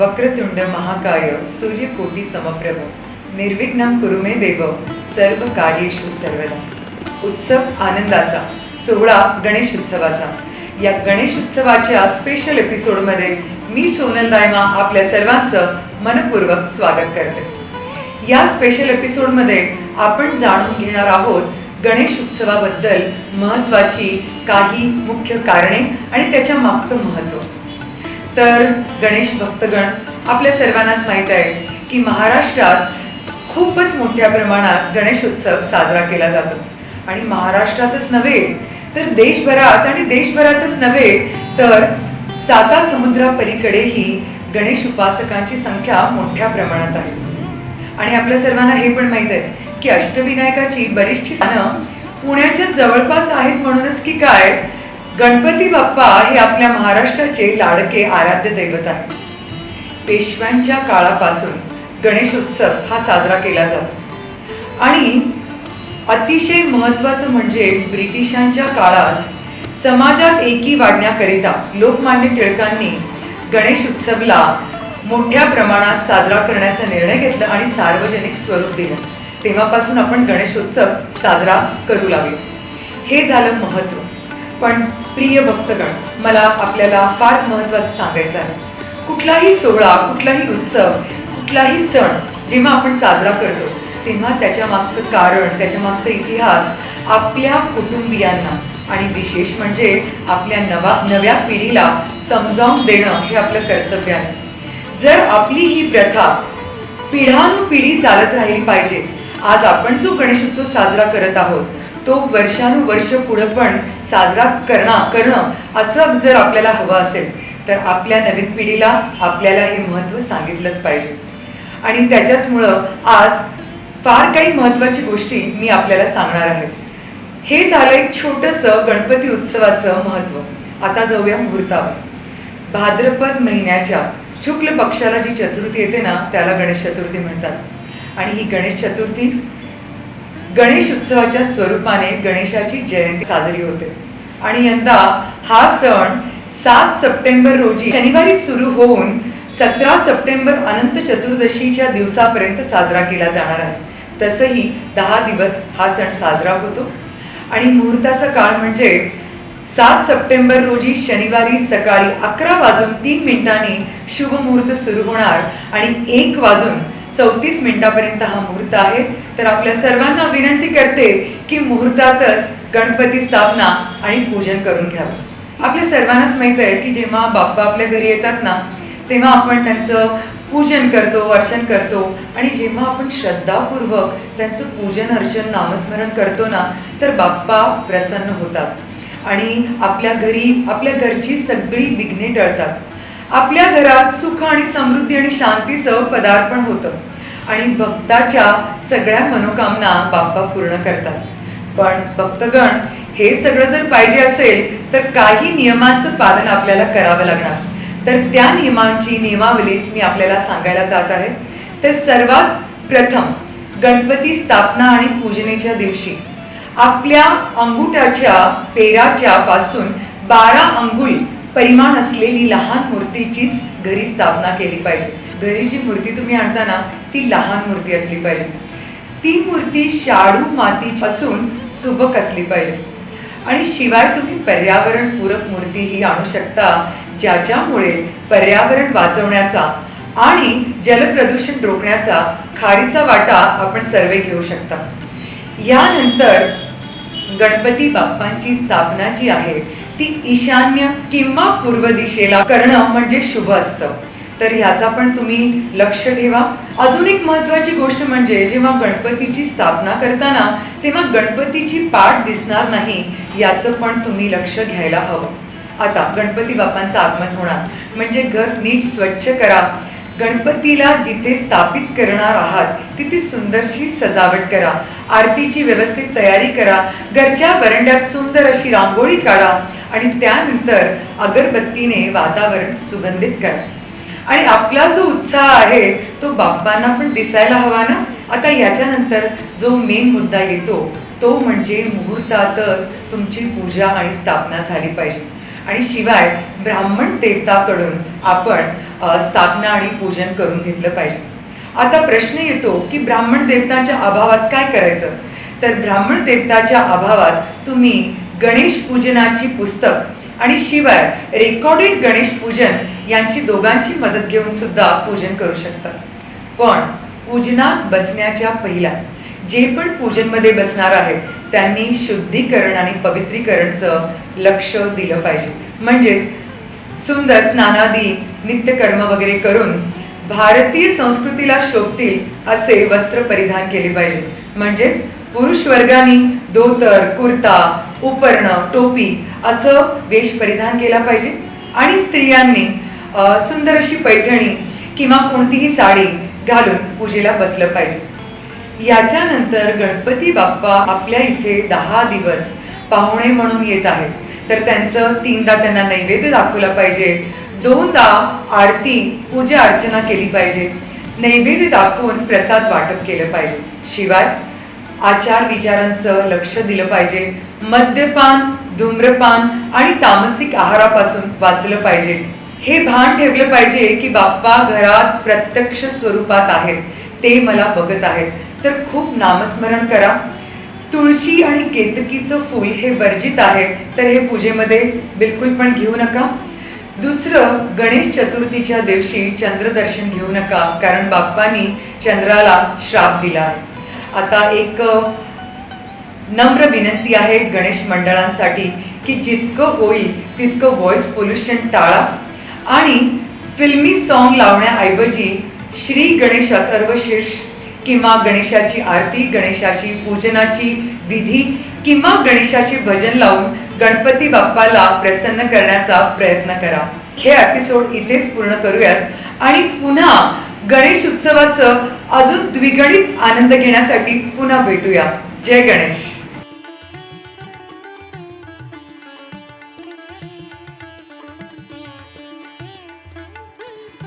वक्रतुंड महाकाय सूर्यकोटी समप्रभ। निर्विघ्न कुरुमे देव सर्व कार्येषु सर्वदा। उत्सव आनंदाचा सोहळा गणेश उत्सवाचा। या गणेश उत्सवाच्या स्पेशल एपिसोडमध्ये मी सोनल दायमा आपल्या सर्वांचं मनपूर्वक स्वागत करते. या स्पेशल एपिसोडमध्ये आपण जाणून घेणार आहोत गणेश उत्सवाबद्दल महत्त्वाची काही मुख्य कारणे आणि त्याच्या मागचं महत्त्व. तर गणेश भक्तगण आपल्या सर्वांनाच माहीत आहे की महाराष्ट्रात खूपच मोठ्या प्रमाणात गणेश उत्सव साजरा केला जातो. आणि महाराष्ट्रातच नव्हे तर देशभरात आणि देशभरातच नव्हे तर साता समुद्रापलीकडेही गणेश उपासकांची संख्या मोठ्या प्रमाणात आहे. आणि आपल्या सर्वांना हे पण माहीत आहे की अष्टविनायकाची बरीचशी स्थानं पुण्याच्या जवळपास आहेत म्हणूनच की काय गणपती बाप्पा हे आपल्या महाराष्ट्राचे लाडके आराध्य दैवत आहे पेशव्यांच्या काळापासून गणेश उत्सव हा साजरा केला जातो. आणि अतिशय महत्त्वाचं म्हणजे ब्रिटिशांच्या काळात समाजात एकी वाढण्याकरिता लोकमान्य टिळकांनी गणेश उत्सवला मोठ्या प्रमाणात साजरा करण्याचा निर्णय घेतला आणि सार्वजनिक स्वरूप दिलं. तेव्हापासून आपण गणेशोत्सव साजरा करू लागलो. हे झालं महत्त्व. पण प्रिय भक्तगण मला आपल्याला फार महत्त्वाचं सांगायचं आहे. कुठलाही सोहळा कुठलाही उत्सव कुठलाही सण जेव्हा आपण साजरा करतो तेव्हा त्याच्या मागचं कारण त्याच्या मागचा इतिहास आपल्या कुटुंबियांना आणि विशेष म्हणजे आपल्या नवा नव्या पिढीला समजावून देणं हे आपलं कर्तव्य आहे. जर आपली ही प्रथा पिढानुपिढी चालत राहिली पाहिजे आज आपण जो गणेशोत्सव साजरा करत आहोत तो वर्षानुवर्ष पुढं पण साजरा करणं करणं असं जर आपल्याला हवं असेल तर आपल्या नवीन पिढीला आपल्याला हे महत्त्व सांगितलंच पाहिजे. आणि त्याच्याचमुळं आज फार काही महत्त्वाची गोष्टी मी आपल्याला सांगणार आहे. हे झालं एक छोटंसं गणपती उत्सवाचं महत्त्व. आता जाऊया मुहूर्तावर. भाद्रपद महिन्याच्या शुक्ल पक्षाला जी चतुर्थी येते ना त्याला गणेश चतुर्थी म्हणतात. आणि ही गणेश चतुर्थी गणेश उत्सवाच्या स्वरूपाने गणेशाची जयंती साजरी होते. आणि यंदा हा सण सात सप्टेंबर रोजी शनिवारी सुरू होऊन सतरा सप्टेंबर अनंत चतुर्दशीच्या दिवसापर्यंत साजरा केला जाणार आहे. तसंही दहा दिवस हा सण साजरा होतो. आणि मुहूर्ताचा काळ म्हणजे सात सप्टेंबर रोजी शनिवारी सकाळी अकरा वाजून तीन मिनिटांनी शुभ मुहूर्त सुरू होणार आणि एक वाजून चौतीस मिनिटापर्यंत हा मुहूर्त आहे. तर आपल्या सर्वांना विनंती करते की मुहूर्तातच गणपती स्थापना आणि पूजन करून घ्यावं. आपल्या सर्वांनाच माहीत आहे की जेव्हा बाप्पा आपल्या घरी येतात ना तेव्हा आपण त्यांचं पूजन करतो अर्चन करतो आणि जेव्हा आपण श्रद्धापूर्वक त्यांचं पूजन अर्चन नामस्मरण करतो ना तर बाप्पा प्रसन्न होतात. आणि आपल्या घरी आपल्या घरची सगळी विघ्ने टळतात. आपल्या घरात सुख आणि समृद्धी आणि शांतीचं पदार्पण होतं. आणि भक्ताच्या सगळ्या मनोकामना बाप्पा पूर्ण करतात. पण भक्तगण हे सगळं जर पाहिजे असेल तर काही नियमांचं पालन आपल्याला करावं लागणार. तर त्या नियमांची नियमावलीच मी आपल्याला सांगायला जात आहे. तर सर्वात प्रथम गणपती स्थापना आणि पूजनेच्या दिवशी आपल्या अंगुठाच्या पेराच्या पासून बारा अंगुल परिमाण असलेली लहान मूर्तीचीच घरी स्थापना केली पाहिजे. घरी जी मूर्ती तुम्ही आणताना ती लहान मूर्ती असली पाहिजे. ती मूर्ती शाडू माती असून सुबक असली पाहिजे. आणि शिवाय तुम्ही पर्यावरणपूरक मूर्ती ही आणू शकता ज्याच्यामुळे पर्यावरण वाचवण्याचा आणि जलप्रदूषण रोखण्याचा खारीचा वाटा आपण सर्वे घेऊ शकता. यानंतर गणपती बाप्पांची स्थापना जी आहे ती ईशान्य किंवा पूर्व दिशेला करणं म्हणजे शुभ असतं. तर ह्याचा पण तुम्ही लक्ष ठेवा. अजून एक महत्वाची गोष्ट म्हणजे जेव्हा गणपतीची स्थापना करताना तेव्हा गणपतीची पाठ दिसणार नाही याचं पण तुम्ही लक्ष घ्यायला हवं. आता गणपती बाप्पांचं आगमन होणार. म्हणजे घर नीट स्वच्छ करा. गणपतीला जिथे स्थापित करणार आहात तिथे सुंदरशी सजावट करा. आरतीची व्यवस्थित तयारी करा. घरच्या वरंड्यात सुंदर अशी रांगोळी काढा. आणि त्यानंतर अगरबत्तीने वातावरण सुगंधित करा. आणि आपला जो उत्साह आहे तो बाप्पांना पण दिसायला हवा ना? आता याच्यानंतर जो मेन मुद्दा येतो तो म्हणजे मुहूर्तातच तुमची पूजा आणि स्थापना झाली पाहिजे. आणि शिवाय ब्राह्मण देवताकडून आपण स्थापना आणि पूजन करून घेतलं पाहिजे. आता प्रश्न येतो की ब्राह्मण देवताच्या अभावात काय करायचं? तर ब्राह्मण देवताच्या अभावात तुम्ही गणेश पूजनाची पुस्तक आणि शिवाय रेकॉर्डेड गणेश पूजन यांची दोघांची मदत घेऊन सुद्धा पूजन करू शकतात. पण पूजनात बसण्याच्या पहिला जे पण पूजनमध्ये बसणार आहेत त्यांनी शुद्धीकरण आणि पवित्रीकरणचं लक्ष दिलं पाहिजे. म्हणजेच सुंदर स्नानादी नित्यकर्म वगैरे करून भारतीय संस्कृतीला शोभतील असे वस्त्र परिधान केले पाहिजे. म्हणजेच पुरुष वर्गाने धोतर कुर्ता उपर्ण टोपी असं वेश परिधान केला पाहिजे. आणि स्त्रियांनी सुंदर अशी पैठणी किंवा कोणतीही साडी घालून पूजेला बसलं पाहिजे. याच्यानंतर गणपती बाप्पा आपल्या इथे दहा दिवस पाहुणे म्हणून येत आहेत. तर त्यांचं तीनदा त्यांना नैवेद्य दाखवला पाहिजे. दोनदा आरती पूजा अर्चना केली पाहिजे. नैवेद्य दाखवून प्रसाद वाटप केलं पाहिजे. शिवाय आचार विचारांचं लक्ष दिलं पाहिजे. मद्यपान धूम्रपान आणि तामसिक आहारापासून वाचलं पाहिजे. हे भान ठेवलं पाहिजे की बाप्पा घरात प्रत्यक्ष स्वरूपात आहेत. ते मला बघत आहेत. तर खूप नामस्मरण करा. तुळशी आणि केतकीचं फूल हे वर्जित आहे तर हे पूजेमध्ये बिलकुल पण घेऊ नका. दुसरं गणेश चतुर्थीच्या दिवशी चंद्रदर्शन घेऊ नका कारण बाप्पानी चंद्राला श्राप दिला आहे. आता एक नम्र विनंती आहे गणेश मंडळांसाठी की जितकं होईल तितकं व्हॉइस पोल्युशन टाळा. आणि फिल्मी सॉन्ग लावण्याऐवजी श्री गणेश अथर्व शीर्ष किंवा गणेशाची आरती गणेशाची पूजनाची विधी किंवा गणेशाचे भजन लावून गणपती बाप्पाला प्रसन्न करण्याचा प्रयत्न करा. हे एपिसोड इथेच पूर्ण करूयात आणि पुन्हा गणेश उत्सवाचं अजून द्विगणित आनंद घेण्यासाठी पुन्हा भेटूया. जय गणेश.